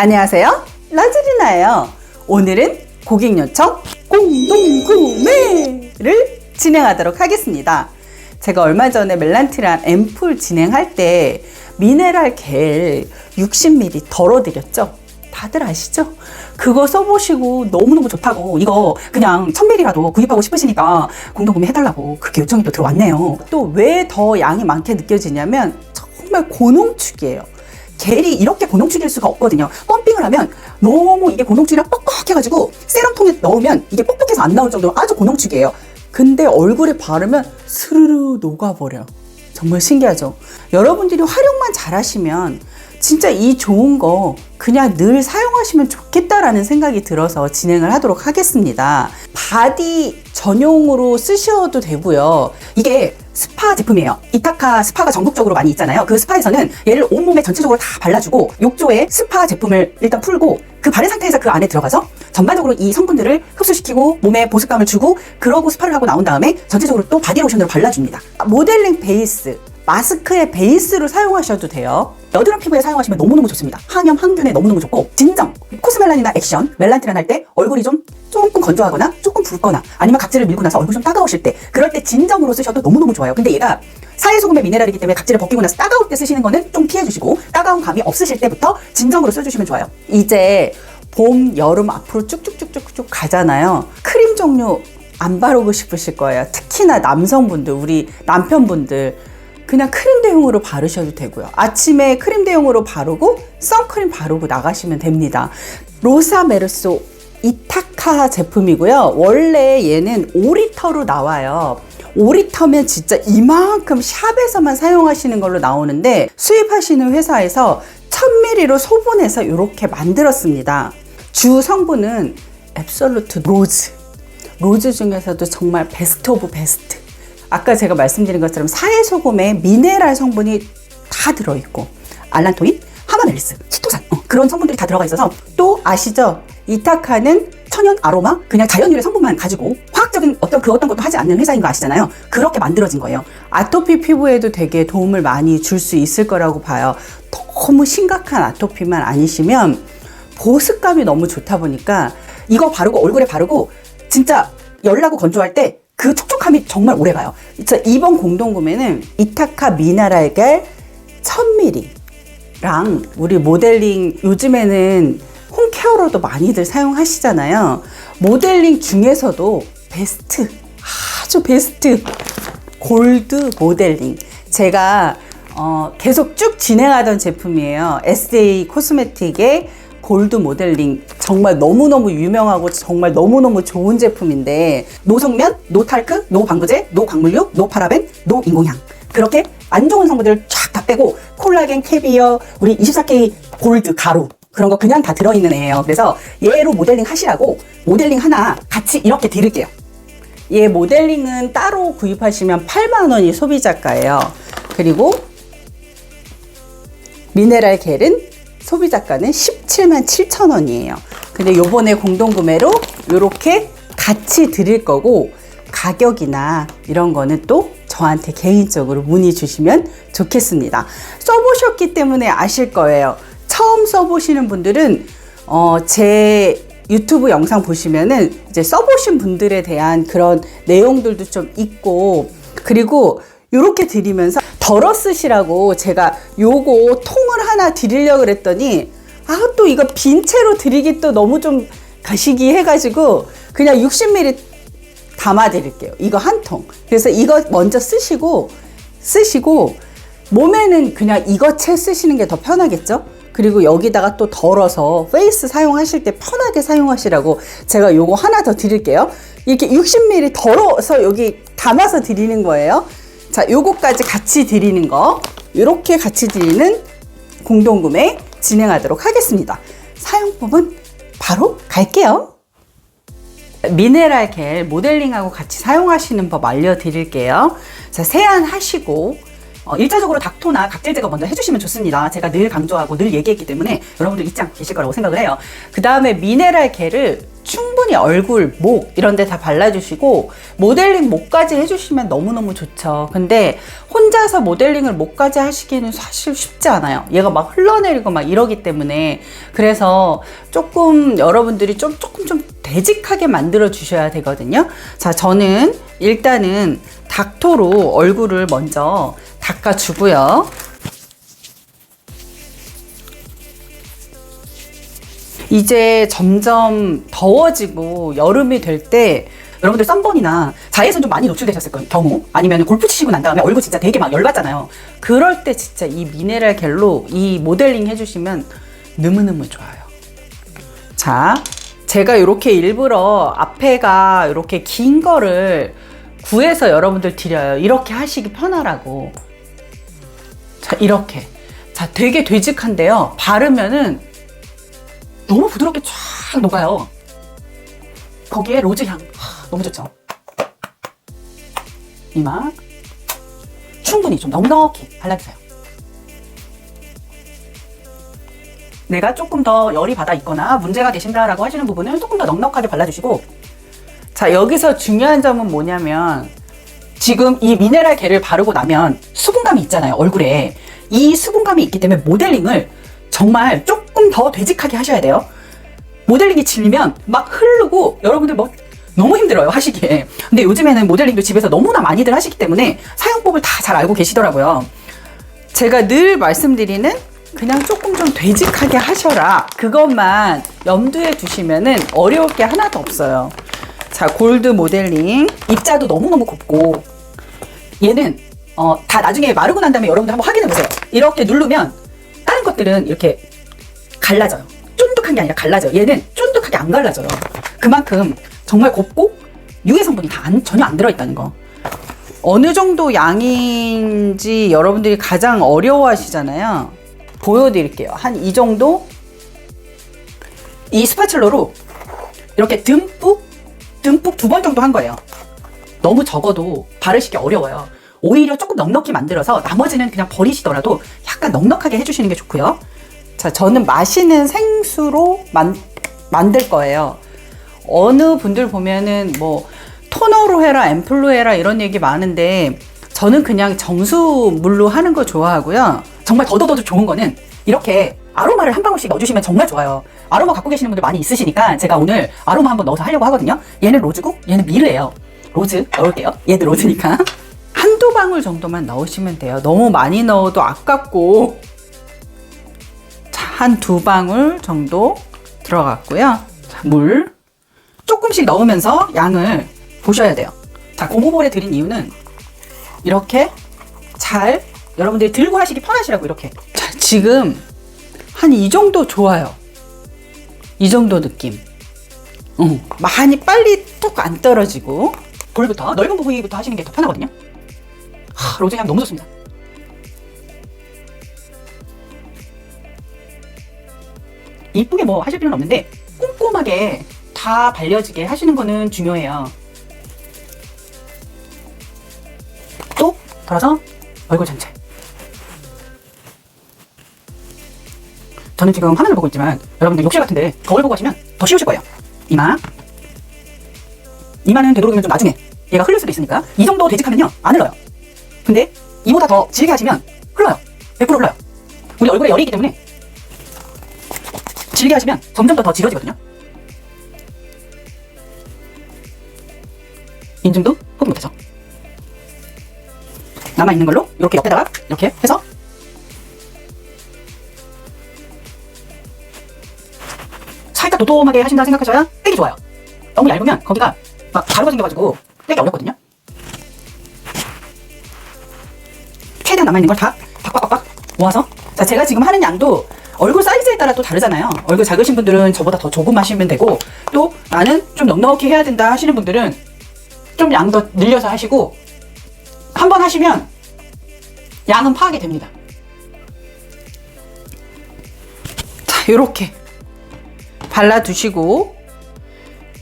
안녕하세요. 라즈리나예요. 오늘은 고객 요청 공동 구매를 진행하도록 하겠습니다. 제가 얼마 전에 멜란티란 앰플 진행할 때 미네랄 겔 60ml 덜어드렸죠? 다들 아시죠? 그거 써보시고 너무너무 좋다고 이거 그냥 1000ml라도 구입하고 싶으시니까 공동 구매 해달라고 그렇게 요청이 또 들어왔네요. 또 왜 더 양이 많게 느껴지냐면 정말 고농축이에요. 겔이 이렇게 고농축일 수가 없거든요. 펌핑을 하면 너무 이게 고농축이라 뻑뻑해가지고 세럼통에 넣으면 이게 뻑뻑해서 안 나올 정도로 아주 고농축이에요. 근데 얼굴에 바르면 스르르 녹아버려. 정말 신기하죠? 여러분들이 활용만 잘하시면 진짜 이 좋은 거 그냥 늘 사용하시면 좋겠다라는 생각이 들어서 진행을 하도록 하겠습니다. 바디 전용으로 쓰셔도 되고요. 이게 스파 제품이에요. 이타카 스파가 전국적으로 많이 있잖아요. 그 스파에서는 얘를 온몸에 전체적으로 다 발라주고 욕조에 스파 제품을 일단 풀고 그 바른 상태에서 그 안에 들어가서 전반적으로 이 성분들을 흡수시키고 몸에 보습감을 주고 그러고 스파를 하고 나온 다음에 전체적으로 또 바디로션으로 발라줍니다. 모델링 베이스, 마스크의 베이스로 사용하셔도 돼요. 여드름 피부에 사용하시면 너무너무 좋습니다. 항염, 항균에 너무너무 좋고 진정, 코스멜란이나 액션, 멜란티란 할 때 얼굴이 좀 조금 건조하거나 붉거나 아니면 각질을 밀고 나서 얼굴 좀 따가우실 때 그럴 때 진정으로 쓰셔도 너무너무 좋아요. 근데 얘가 사회소금의 미네랄이기 때문에 각질을 벗기고 나서 따가울 때 쓰시는 거는 좀 피해주시고 따가운 감이 없으실 때부터 진정으로 써주시면 좋아요. 이제 봄, 여름 앞으로 쭉쭉쭉쭉쭉 가잖아요. 크림 종류 안 바르고 싶으실 거예요. 특히나 남성분들, 우리 남편분들 그냥 크림 대용으로 바르셔도 되고요. 아침에 크림 대용으로 바르고 선크림 바르고 나가시면 됩니다. 로사 메르소 이타카 제품이고요. 원래 얘는 5리터로 나와요. 5리터면 진짜 이만큼 샵에서만 사용하시는 걸로 나오는데 수입하시는 회사에서 1000ml로 소분해서 이렇게 만들었습니다. 주 성분은 앱솔루트 로즈. 로즈 중에서도 정말 베스트 오브 베스트. 아까 제가 말씀드린 것처럼 사해소금에 미네랄 성분이 다 들어있고 알란토인, 하마멜리스, 치토산 어, 그런 성분들이 다 들어가 있어서 또 아시죠? 이타카는 천연 아로마 그냥 자연 유래 성분만 가지고 화학적인 어떤 그 어떤 것도 하지 않는 회사인 거 아시잖아요. 그렇게 만들어진 거예요. 아토피 피부에도 되게 도움을 많이 줄 수 있을 거라고 봐요. 너무 심각한 아토피만 아니시면 보습감이 너무 좋다 보니까 이거 바르고 얼굴에 바르고 진짜 열나고 건조할 때 그 촉촉함이 정말 오래 가요. 이번 공동 구매는 이타카 미네랄겔 1000ml랑 우리 모델링 요즘에는 홈케어로도 많이들 사용하시잖아요. 모델링 중에서도 베스트 아주 베스트 골드 모델링 제가 어, 계속 쭉 진행하던 제품이에요. SA 코스메틱의 골드 모델링 정말 너무너무 유명하고 정말 너무너무 좋은 제품인데 노성면, 노탈크, 노방부제, 노광물류, 노파라벤, 노인공향 그렇게 안 좋은 성분들을 쫙 다 빼고 콜라겐, 캐비어, 우리 24K 골드 가루 그런 거 그냥 다 들어있는 애예요. 그래서 얘로 모델링 하시라고 모델링 하나 같이 이렇게 드릴게요. 얘 모델링은 따로 구입하시면 8만 원이 소비자가예요. 그리고 미네랄 겔은 소비자가는 17만 7천 원이에요. 근데 요번에 공동구매로 이렇게 같이 드릴 거고 가격이나 이런 거는 또 저한테 개인적으로 문의 주시면 좋겠습니다. 써보셨기 때문에 아실 거예요. 처음 써보시는 분들은 어, 제 유튜브 영상 보시면은 이제 써보신 분들에 대한 그런 내용들도 좀 있고 그리고 요렇게 드리면서 덜어 쓰시라고 제가 요거 통을 하나 드리려고 그랬더니 아 또 이거 빈 채로 드리기 또 너무 좀 가시기 해가지고 그냥 60ml 담아 드릴게요. 이거 한 통. 그래서 이거 먼저 쓰시고 쓰시고 몸에는 그냥 이거 채 쓰시는 게 더 편하겠죠? 그리고 여기다가 또 덜어서 페이스 사용하실 때 편하게 사용하시라고 제가 요거 하나 더 드릴게요. 이렇게 60ml 덜어서 여기 담아서 드리는 거예요. 자, 요거까지 같이 드리는 거. 이렇게 같이 드리는 공동구매 진행하도록 하겠습니다. 사용법은 바로 갈게요. 미네랄 겔 모델링하고 같이 사용하시는 법 알려드릴게요. 자, 세안하시고 어, 일차적으로 닥토나 각질 제거 먼저 해주시면 좋습니다. 제가 늘 강조하고 늘 얘기했기 때문에 여러분들 잊지 않고 계실 거라고 생각을 해요. 그 다음에 미네랄 겔을 충분히 얼굴, 목 이런 데 다 발라주시고 모델링 목까지 해주시면 너무너무 좋죠. 근데 혼자서 모델링을 목까지 하시기는 사실 쉽지 않아요. 얘가 막 흘러내리고 막 이러기 때문에 그래서 조금 여러분들이 좀 조금 좀 되직하게 만들어 주셔야 되거든요. 자, 저는 일단은 닥토로 얼굴을 먼저 닦아주고요. 이제 점점 더워지고 여름이 될 때 여러분들 썬번이나 자외선 좀 많이 노출되셨을 거- 경우 아니면 골프 치시고 난 다음에 얼굴 진짜 되게 막 열받잖아요. 그럴 때 진짜 이 미네랄 겔로 이 모델링 해주시면 너무너무 좋아요. 자, 제가 이렇게 일부러 앞에가 이렇게 긴 거를 구해서 여러분들 드려요. 이렇게 하시기 편하라고. 자, 이렇게. 자, 되게 되직한데요. 바르면은 너무 부드럽게 쫙 녹아요. 거기에 로즈 향. 하, 너무 좋죠. 이마. 충분히 좀 넉넉히 발라주세요. 내가 조금 더 열이 받아 있거나 문제가 되신다라고 하시는 부분은 조금 더 넉넉하게 발라주시고 자 여기서 중요한 점은 뭐냐면 지금 이 미네랄 겔을 바르고 나면 수분감이 있잖아요 얼굴에 이 수분감이 있기 때문에 모델링을 정말 조금 더 되직하게 하셔야 돼요 모델링이 질리면 막 흐르고 여러분들 뭐 너무 힘들어요 하시기에 근데 요즘에는 모델링도 집에서 너무나 많이들 하시기 때문에 사용법을 다 잘 알고 계시더라고요 제가 늘 말씀드리는 그냥 조금 좀 되직하게 하셔라. 그것만 염두에 두시면은 어려울 게 하나도 없어요. 자, 골드 모델링. 입자도 너무너무 곱고. 얘는, 어, 다 나중에 마르고 난 다음에 여러분들 한번 확인해 보세요. 이렇게 누르면 것들은 이렇게 갈라져요. 쫀득한 게 아니라 갈라져요. 얘는 쫀득하게 안 갈라져요. 그만큼 정말 곱고 유해 성분이 다 안- 전혀 안 들어있다는 거. 어느 정도 양인지 여러분들이 가장 어려워하시잖아요. 보여드릴게요. 한 이 정도? 이 스파츌러로 이렇게 듬뿍, 듬뿍 두 번 정도 한 거예요. 너무 적어도 바르시기 어려워요. 오히려 조금 넉넉히 만들어서 나머지는 그냥 버리시더라도 약간 넉넉하게 해주시는 게 좋고요. 자, 저는 마시는 생수로 만, 만들 거예요. 어느 분들 보면은 뭐 토너로 해라, 앰플로 해라 이런 얘기 많은데 저는 그냥 정수물로 하는 거 좋아하고요. 정말 더더더 좋은 거는 이렇게 아로마를 한 방울씩 넣어주시면 정말 좋아요. 아로마 갖고 계시는 분들 많이 있으시니까 제가 오늘 아로마 한번 넣어서 하려고 하거든요. 얘는 로즈고 얘는 미르예요. 로즈 넣을게요. 얘도 로즈니까. 방울 정도만 넣으시면 돼요. 너무 많이 넣어도 아깝고 자, 한두 방울 정도 들어갔고요. 자, 물 조금씩 넣으면서 양을 보셔야 돼요. 자, 고무볼에 드린 이유는 이렇게 잘 여러분들이 들고 하시기 편하시라고 이렇게. 자, 지금 한 이 정도 좋아요. 이 정도 느낌. 응, 많이 빨리 뚝 안 떨어지고 볼부터 넓은 부위부터 하시는 게 더 편하거든요. 하, 로즈 향 너무 좋습니다. 이쁘게 뭐 하실 필요는 없는데 꼼꼼하게 다 발려지게 하시는 거는 중요해요. 또 돌아서 얼굴 전체. 저는 지금 화면을 보고 있지만 여러분들 욕실 같은데 거울 보고 하시면 더 쉬우실 거예요. 이마. 이마는 되도록이면 좀 나중에 얘가 흘릴 수도 있으니까 이 정도 되직하면요 안 흘러요. 근데 이보다 더 질게 하시면 흘러요. 100% 흘러요. 우리 얼굴에 열이 있기 때문에 질게 하시면 점점 더 더 질어지거든요. 인중도 흡입 못해서 남아 있는 걸로 이렇게 옆에다가 이렇게 해서 살짝 도톰하게 하신다 생각하셔야 떼기 좋아요. 너무 얇으면 거기가 막 가루가 생겨가지고 떼기 어렵거든요. 남아 있는 걸 다 박박박박 모아서 자 제가 지금 하는 양도 얼굴 사이즈에 따라 또 다르잖아요. 얼굴 작으신 분들은 저보다 더 조금 하시면 되고 또 나는 좀 넉넉히 해야 된다 하시는 분들은 좀 양 더 늘려서 하시고 한 번 하시면 양은 파악이 됩니다. 자, 요렇게 발라두시고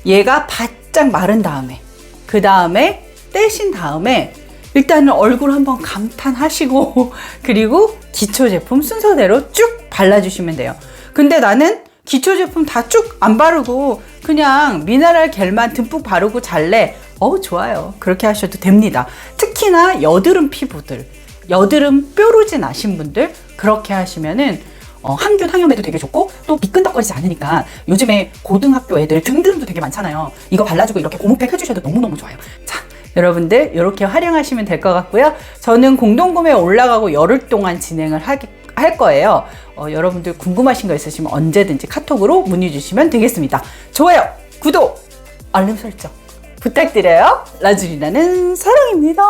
얘가 바짝 마른 다음에 그 다음에 떼신 다음에 일단은 얼굴 한번 감탄하시고 그리고 기초 제품 순서대로 쭉 발라주시면 돼요. 근데 나는 기초 제품 다 쭉 안 바르고 그냥 미네랄 겔만 듬뿍 바르고 잘래. 어우 좋아요. 그렇게 하셔도 됩니다. 특히나 여드름 피부들, 여드름 뾰루지 나신 분들 그렇게 하시면은 어, 항균 항염에도 되게 좋고 또 미끈덕거리지 않으니까 요즘에 고등학교 애들 등등도 되게 많잖아요. 이거 발라주고 이렇게 고무팩 해주셔도 너무너무 좋아요. 자, 여러분들 이렇게 활용하시면 될 것 같고요. 저는 공동구매 올라가고 열흘 동안 진행을 하기, 할 거예요. 어, 여러분들 궁금하신 거 있으시면 언제든지 카톡으로 문의 주시면 되겠습니다. 좋아요, 구독, 알림 설정 부탁드려요. 라주리나는 사랑입니다.